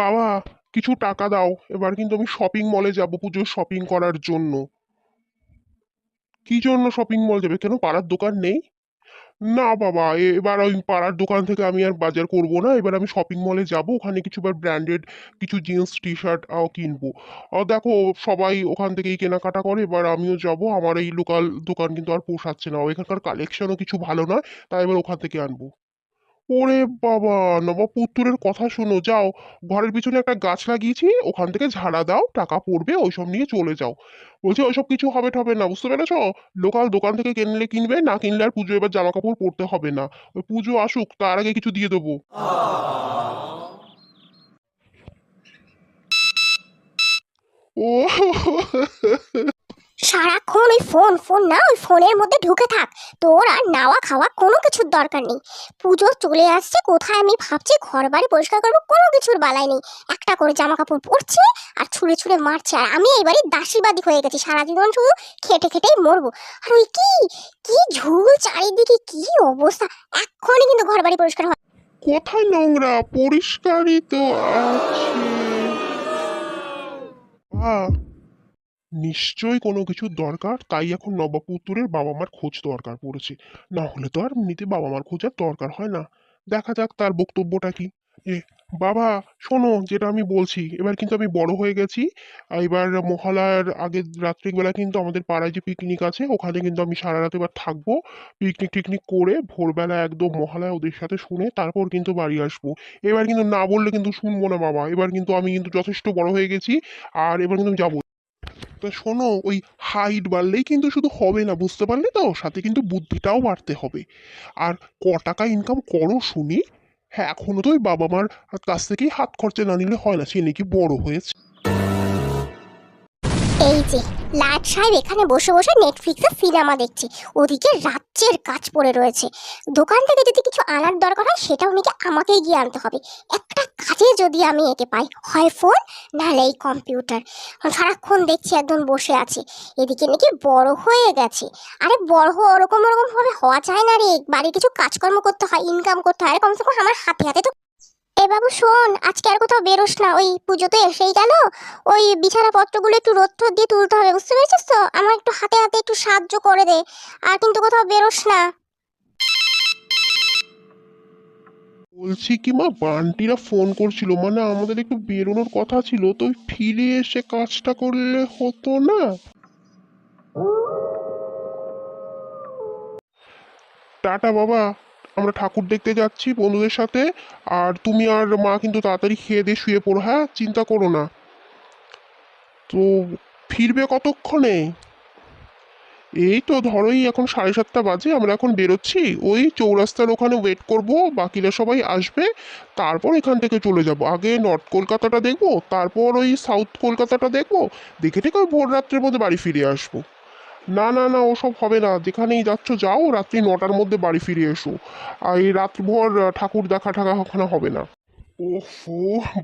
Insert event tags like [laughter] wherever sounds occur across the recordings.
বাবা, কিছু টাকা দাও। এবার কিন্তু আমি শপিং মলে যাব পুজোর শপিং করার জন্য। কি জন্য শপিং মল যাবে? কেন পাড়ার দোকান নেই? না বাবা এবার ওই পাড়ার দোকান থেকে আমি আর বাজার করব না। এবার আমি শপিং মলে যাব, ওখানে কিছু ব্র্যান্ডেড কিছু জিন্স টি শার্ট কিনবো। দেখো, সবাই ওখান থেকেই কেনাকাটা করে, এবার আমিও যাব। আমার এই লোকাল দোকান কিন্তু আর পোষাচ্ছে না। এখানকার কালেকশনও কিছু ভালো নয়, তাই এবার ওখান থেকে আনব। ওরে বাবা, নবাবপুত্তরের কথা শোনো, যাও। ঘরের পিছনে একটা গাছ লাগিয়েছি, ওখান থেকে ঝাড়া দাও, টাকা পড়বে, ওইসব নিয়ে চলে যাও। বলছি, ওইসব কিছু হবে টবে না, বুঝতে পেরেছ? লোকাল দোকান থেকে কিনলে কিনবে, না কিনলে আর পুজো এবার জামা কাপড় পরতে হবে না। ওই পুজো আসুক, তার আগে কিছু দিয়ে দেবো। ও [laughs] ওই ফোন ফোন না, ওই ফোনের মধ্যে ঢুকে থাক। তোর আর নাওয়া খাওয়া কোনো কিছুর দরকার নেই। পুজো চলে আসছে, কোথায় আমি ভাবছি ঘর বাড়ি পরিষ্কার করব কোনো কিছুর বালাই নেই। একটা করে জামা কাপড় পরছে আর ছুঁড়ে ছুঁড়ে মারছে। আর আমি এইবারই দাসীবাদী হয়ে গেছি সারা জীবন শুধু খেটে খেটেই মরবো। আর ওই কি কি ঝুল চারিদিকে, কি অবস্থা। এক্ষুনি কিন্তু ঘর বাড়ি পরিষ্কার হয়। কোথায় নোংরা? পরিষ্কারই তো আছে। নিশ্চয়ই কোনো কিছুর দরকার, তাই এখন নবাবপুত্তরের বাবা মার খোঁজ দরকার পড়েছে। না হলে তো আর এমনিতে বাবা মার খোঁজার দরকার হয় না। দেখা যাক তার বক্তব্যটা কি। এ বাবা, শোনো, যেটা আমি বলছি, এবার কিন্তু আমি বড় হয়ে গেছি। এবার মহালয়ার আগের রাত্রিবেলা কিন্তু আমাদের পাড়ায় যে পিকনিক আছে, ওখানে কিন্তু আমি সারা রাত এবার থাকব। পিকনিক টিকনিক করে ভোরবেলা একদম মহালয়া ওদের সাথে শুনে তারপর কিন্তু বাড়ি আসব। এবার কিন্তু না বললে কিন্তু শুনব না বাবা। এবার কিন্তু আমি কিন্তু যথেষ্ট বড় হয়ে গেছি, আর এবার কিন্তু যাব। তা শোনো, ওই হাইট বাড়লেই কিন্তু শুধু হবে না, বুঝতে পারলে তো? সাথে কিন্তু বুদ্ধিটাও বাড়তে হবে। আর ক টাকা ইনকাম করো শুনি। হ্যাঁ এখনও তো ওই বাবা মার কাছ থেকেই হাত খরচা না নিলে হয় না, সে নাকি বড় হয়েছে। এই যে, লাট সাহেব এখানে বসে বসে নেটফ্লিক্সে সিনেমা দেখছে। ওদিকে রাজ্যের কাজ পড়ে রয়েছে। দোকান থেকে যদি কিছু আনার দরকার হয়, সেটাও নাকি আমাকেই গিয়ে আনতে হবে। কাজে যদি আমি একে পাই, হয় ফোন, নাহলে এই কম্পিউটার। সারাক্ষণ দেখছি একদম বসে আছে। এদিকে নাকি বড় হয়ে গেছে। আরে বড় ওরকম ওরকম ভাবে হওয়া যায় না রে। বাড়ির কিছু কাজকর্ম করতে হয় ইনকাম করতে হয়। কমসে কম আমার হাতে হাতে তো এ বাবু শোন, আজকে আর কোথাও বেরোস না। ওই পুজো তো এসেই গেল। ওই বিছানা পত্রগুলো একটু রোদ দিয়ে তুলতে হবে, বুঝতে পেরেছিস তো? আমার একটু হাতে হাতে একটু সাহায্য করে দে। আর কিন্তু কোথাও বেরোস না। বলছি কি মা, বান্টিরা ফোন করছিল মানে আমাদের একটু বেরোনোর কথা ছিল, তো ফিরে এসে কাজটা করলে হতো না? টাটা বাবা, আমরা ঠাকুর দেখতে যাচ্ছি বন্ধুদের সাথে, আর তুমি আর মা কিন্তু তাড়াতাড়ি খেয়ে দিয়ে শুয়ে পড়ো হ্যাঁ? চিন্তা করো না। তো ফিরবে কতক্ষণে? এই তো ধরোই এখন সাড়ে সাতটা বাজে, আমরা এখন বেরোচ্ছি। ওই চৌরাস্তার ওখানে ওয়েট করব, বাকিরা সবাই আসবে, তারপর এখান থেকে চলে যাব। আগে নর্থ কলকাতাটা দেখব, তারপর ওই সাউথ কলকাতাটা দেখব, দেখে ঠিক ওই ভোর রাত্রের মধ্যে বাড়ি ফিরে আসব। না না না, ওসব হবে না, যেখানেই যাচ্ছ যাও, রাত্রি নটার মধ্যে বাড়ি ফিরে এসো। আর এই রাতভর ঠাকুর দেখা ঠাকা ওখানে হবে না। ওহো,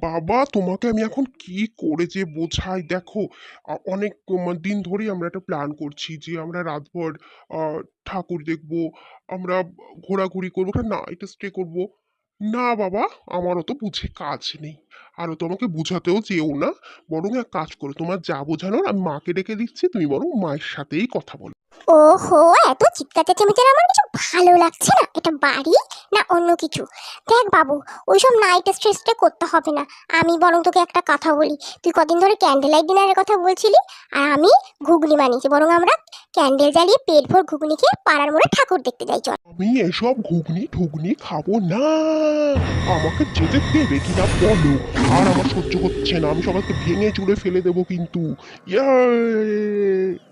বাবা, তোমাকে আমি এখন কি করে যে বোঝাই? দেখো অনেক দিন ধরেই আমরা একটা প্ল্যান করছি যে আমরা রাতভর ঠাকুর দেখব, আমরা ঘোরাঘুরি করব না এটা স্টে করব। না, বাবা আমারও তো বুঝে কাজ নেই। আরও তো আমাকে বুঝাতেও চেয়েও না। বরং এক কাজ করো, তোমার যা বোঝানোর আমি মাকে ডেকে দিচ্ছি, তুমি বরং মায়ের সাথেই কথা বলো। ওহো, এত চিৎকার চেঁচামেচির আমার কিছু ভালো লাগছে না। এটা বাড়ি না অন্য কিছু? দেখ বাবু, ওইসব নাইট স্ট্রেসটা করতে হবে না। আমি বরং তোকে একটা কথা বলি। তুই কদিন ধরে ক্যান্ডেল লাইট ডিনারের কথা বলছিলি, আর আমি ঘুগনি বানিয়েছি। বরং আমরা ক্যান্ডেল জ্বালিয়ে পেট ভর ঘুগনি খেয়ে পাড়ার মোড়ে ঠাকুর দেখতে যাই, চল। আমি এসব ঘুগনি ঠুগনি খাব না। আমাকে যেতে দেবে কিনা বলো? আর আমার সহ্য হচ্ছে না। আমি সবাইকে ভেঙে চুড়ে ফেলে দেবো কিন্তু। ইয়ে!